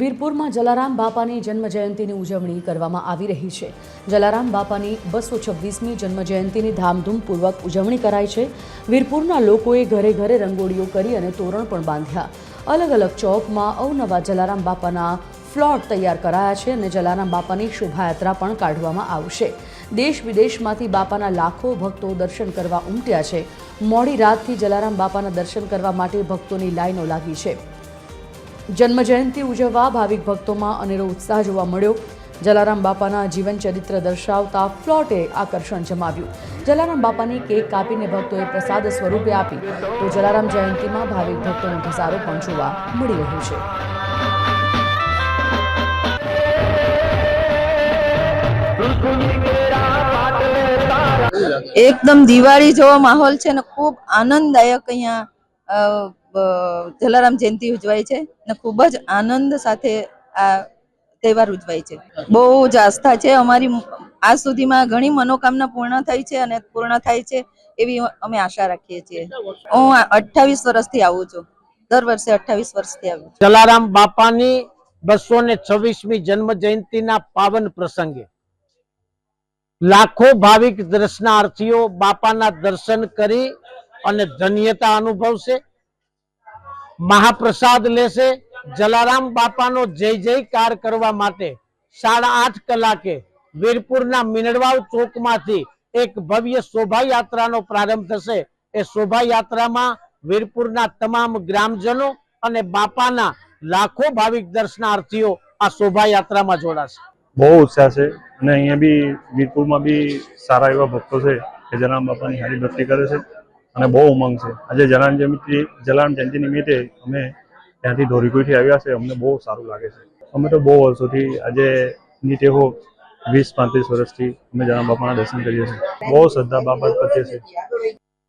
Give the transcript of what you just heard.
વીરપુરમાં જલારામ બાપાની જન્મજયંતીની ઉજવણી કરવામાં આવી રહી છે. જલારામ બાપાની બસો છવ્વીસમી જન્મજયંતીની ધામધૂમપૂર્વક ઉજવણી કરાઈ છે. વીરપુરના લોકોએ ઘરે ઘરે રંગોળીઓ કરી અને તોરણ પણ બાંધ્યા. અલગ અલગ ચોકમાં અવનવા જલારામ બાપાના ફ્લોટ તૈયાર કરાયા છે અને જલારામ બાપાની શોભાયાત્રા પણ કાઢવામાં આવશે. દેશ વિદેશમાંથી બાપાના લાખો ભક્તો દર્શન કરવા ઉમટ્યા છે. મોડી રાતથી જલારામ બાપાના દર્શન કરવા માટે ભક્તોની લાઈનો લાગી છે. જન્મ જયંતિ ઉજવવા ભાવિક ભક્તોમાં અનેરો ઉત્સાહ જોવા મળ્યો. જલારામ બાપાના જીવન ચરિત્ર દર્શાવતા ફ્લોટે આકર્ષણ જમાવ્યું. જલારામ બાપાની કેક કાપીને ભક્તોએ પ્રસાદ સ્વરૂપે આપી. તો જલારામ જયંતિમાં ભાવિક ભક્તોનો ઘસારો પણ જોવા મળી રહ્યો છે. એકદમ દિવાળી જેવો માહોલ છે ને ખૂબ આનંદદાયક અહીંયા જલારામ જયંતિ ઉજવાય છે અને ખૂબ જ આનંદ સાથે આ તહેવાર ઉજવાય છે. બહુ જ આસ્થા છે અમારી, આજ સુધીમાં ઘણી મનોકામના પૂર્ણ થઈ છે અને પૂર્ણ થાય છે એવી અમે આશા રાખીએ છીએ. હું અઠ્ઠાવીસ વર્ષથી આવું છું. દર વર્ષે અઠ્ઠાવીસ વર્ષથી આવું જલારામ બાપાની બસો ને છવ્વીસમી જન્મ જયંતિના પાવન પ્રસંગે લાખો ભાવિક દર્શનાર્થીઓ બાપાના દર્શન કરી અને ધન્યતા અનુભવશે. મહાપ્રસાદ લેશે. જલારામ બાપાનો જય જયકાર કરવા માટે સાડા આઠ કલાકે વીરપુરના મિનડવાવ ચોકમાંથી એક ભવ્ય શોભાયાત્રાનો પ્રારંભ થશે. એ શોભાયાત્રામાં વીરપુરના તમામ ગ્રામજનો અને બાપાના લાખો ભાવિક દર્શનાર્થીઓ આ શોભાયાત્રામાં જોડાશે. બહુ ઉત્સાહ છે અને અહીંયા બી વીરપુરમાં બી સારા એવા ભક્તો છે કે જલારામ બાપાની હારી ભક્તિ કરે છે. અને બહુ ઉમંગ છે. આજે જલારામ જયંતિ જલારામ જયંતિ નિમિત્તે અમે ત્યાંથી ધોરીકુઈથી આવ્યા છે. અમને બહુ સારું લાગે છે. અમે તો બહુ વર્ષોથી આજે નીચે હો વીસ પાંત્રીસ વર્ષથી અમે જલારામ બાપાના દર્શન કરીએ છીએ. બહુ શ્રદ્ધા બાબા પ્રત્યે છે.